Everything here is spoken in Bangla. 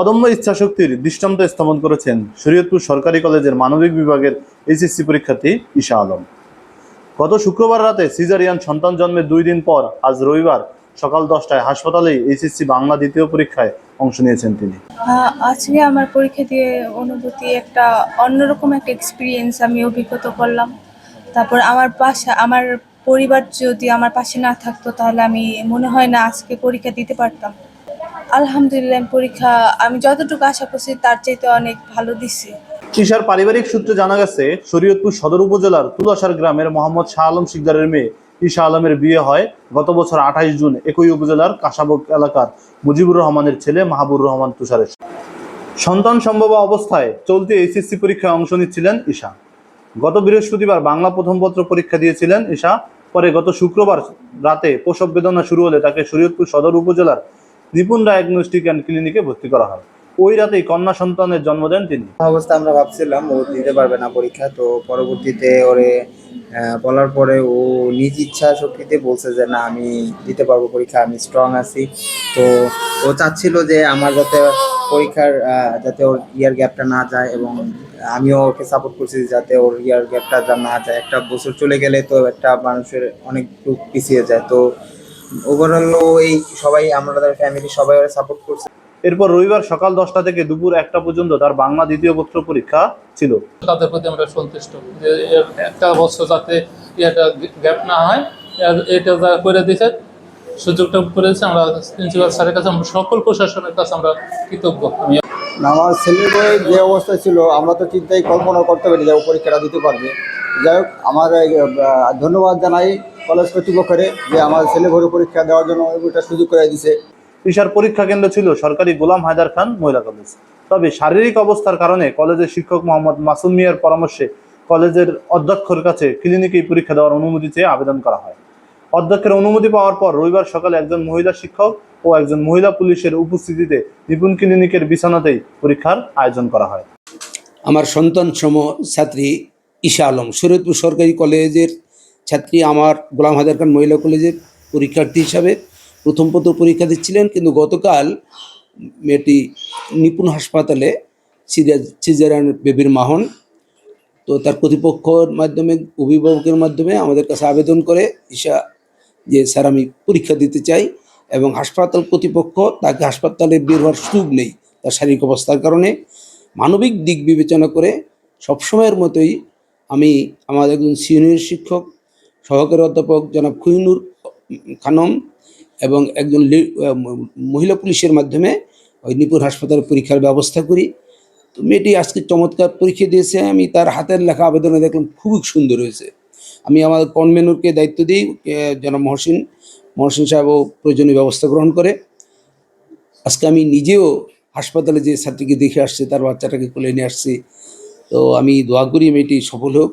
অদম্য ইচ্ছাশক্তির দৃষ্টান্ত স্থাপন করেছেন শরীয়তপুর সরকারি কলেজের মানবিক বিভাগের এইচএসসি পরীক্ষার্থী ঈশা আলম। গত শুক্রবার রাতে সিজারিয়ান সন্তান জন্মের দুই দিন পর আজ রবিবার সকাল দশটায় হাসপাতালেই এইচএসসি বাংলা দ্বিতীয় পরীক্ষায় অংশ নিয়েছেন তিনি। আজকে আমার পরীক্ষা দিয়ে অনুভূতি একটা অন্যরকম একটা এক্সপিরিয়েন্স আমি অভিজ্ঞতা করলাম। তারপর আমার পাশে, আমার পরিবার যদি আমার পাশে না থাকতো তাহলে আমি, মনে হয় না আজকে পরীক্ষা দিতে পারতাম। আলহামদুলিল্লাহ পরীক্ষা, আমি যতটুকু আশা করছি তার চাইতে অনেক ভালো দিছি। ঈশার পারিবারিক সূত্রে জানা গেছে, শরীয়তপুর সদর উপজেলার তুলাসার গ্রামের মোহাম্মদ শাহ আলম শিকদারের মেয়ে ঈশা আলমের বিয়ে হয় গত বছর আঠাইশ জুন একই উপজেলার কাশাবক এলাকার মুজিবুর রহমানের ছেলে মাহবুর রহমান তুষারের সন্তান সম্ভব অবস্থায় চলতি এইচএসসি পরীক্ষায় অংশ নিচ্ছিলেন ঈশা। গত বৃহস্পতিবার বাংলা প্রথম পত্র পরীক্ষা দিয়েছিলেন ঈশা। পরে গত শুক্রবার রাতে প্রসব বেদনা শুরু হলে তাকে শরীয়তপুর সদর উপজেলার নিপুণ ডায়াগনস্টিক অ্যান্ড ক্লিনিকে ভর্তি করা হয়। ওই রাতেই কন্যা সন্তানের জন্ম দেন তিনি। অবস্থা আমরা ভাবছিলাম, ও দিতে পারবে না পরীক্ষা, তো পরবর্তীতে ওরে বলার পরে ও নিজ ইচ্ছা শক্তিতে বলছে যে, না, আমি দিতে পারব পরীক্ষা, আমি স্ট্রং আছি। তো ও চাচ্ছিল যে আমার যাতে পরীক্ষার যাতে ওর ইয়ার গ্যাপটা না যায় এবং আমিও ওকে সাপোর্ট করছি যাতে ওর ইয়ার গ্যাপটা না যায়। একটা বছর চলে গেলে তো একটা মানুষের অনেক পিছিয়ে যায়। তো ওভারঅল এই সবাই আমাদের ফ্যামিলি সবাই ওরা সাপোর্ট করছে। এরপর রবিবার সকাল দশটা থেকে দুপুর একটা পর্যন্ত তার বাংলা দ্বিতীয় পত্র পরীক্ষা ছিল। তাদের প্রতি আমরা সন্তুষ্ট। যে একটা বছর যাতে এটা গ্যাপ না হয় এটা যা করে দিয়েছে সুযোগটা করে দিয়েছে আমরা প্রিন্সিপাল স্যারের কাছে আমরা সকল প্রশাসনের কাছে আমরা কৃতজ্ঞ। আমি আমার ছেলের বয়স যে অবস্থায় ছিল আমরা তো চিন্তাই কল্পনা করতে পারি যে ও পরীক্ষাটা দিতে পারবে। যাই হোক আমার ধন্যবাদ জানাই। কলেজ কর্তৃপক্ষের যে আমার ছেলে ভরে পরীক্ষা দেওয়ার জন্য এটা সুযোগ করে দিছে। ঈশার পরীক্ষা কেন্দ্র ছিল সরকারি গোলাম হায়দার খান মহিলা কলেজ। তবে শারীরিক অবস্থার কারণে কলেজের শিক্ষক মোহাম্মদ মাসুম মিয়ার পরামর্শে কলেজের অধ্যক্ষের কাছে ক্লিনিকেই পরীক্ষা দেওয়ার অনুমতি চেয়ে আবেদন করা হয়। অধ্যক্ষের অনুমতি পাওয়ার পর রবিবার সকালে একজন মহিলা শিক্ষক ও একজন মহিলা পুলিশের উপস্থিতিতে নিপুণ ক্লিনিকের বিছানাতেই পরীক্ষার আয়োজন করা হয়। আমার সন্তান সম ছাত্রী ঈশা আলম শরীয়তপুর সরকারি কলেজের ছাত্রী আমার গোলাম হাজার খান মহিলা কলেজের পরীক্ষার্থী হিসাবে প্রথম পত্র পরীক্ষা দিচ্ছিলেন, কিন্তু গতকাল মেয়েটি নিপুণ হাসপাতালে সিজার সিজারান বেবির মাহন, তো তার কর্তৃপক্ষের মাধ্যমে, অভিভাবকের মাধ্যমে আমাদের কাছে আবেদন করে ঈশা যে, স্যার, আমি পরীক্ষা দিতে চাই এবং হাসপাতাল কর্তৃপক্ষ তাকে হাসপাতালে বের হওয়ার সুযোগ নেই তার শারীরিক অবস্থার কারণে। মানবিক দিক বিবেচনা করে সবসময়ের মতোই আমি আমার একজন সিনিয়র শিক্ষক সহকারী অধ্যাপক জনাব খুইনুর খানম এবং একজন মহিলা পুলিশের মাধ্যমে ওই নিপুর হাসপাতালে পরীক্ষার ব্যবস্থা করি। তো মেয়েটি আজকে চমৎকার পরীক্ষা দিয়েছে। আমি তার হাতের লেখা আবেদনে দেখলাম খুবই সুন্দর হয়েছে। আমি আমার কনভেনরকে দায়িত্ব দিই জনাব মহসিন মহসিন সাহেবও প্রয়োজনীয় ব্যবস্থা গ্রহণ করে। আজকে আমি নিজেও হাসপাতালে যে ছাত্রীকে দেখে আসছে, তার বাচ্চাটাকে কোলে নিয়ে আসছি। তো আমি দোয়া করি মেয়েটি সফল হোক।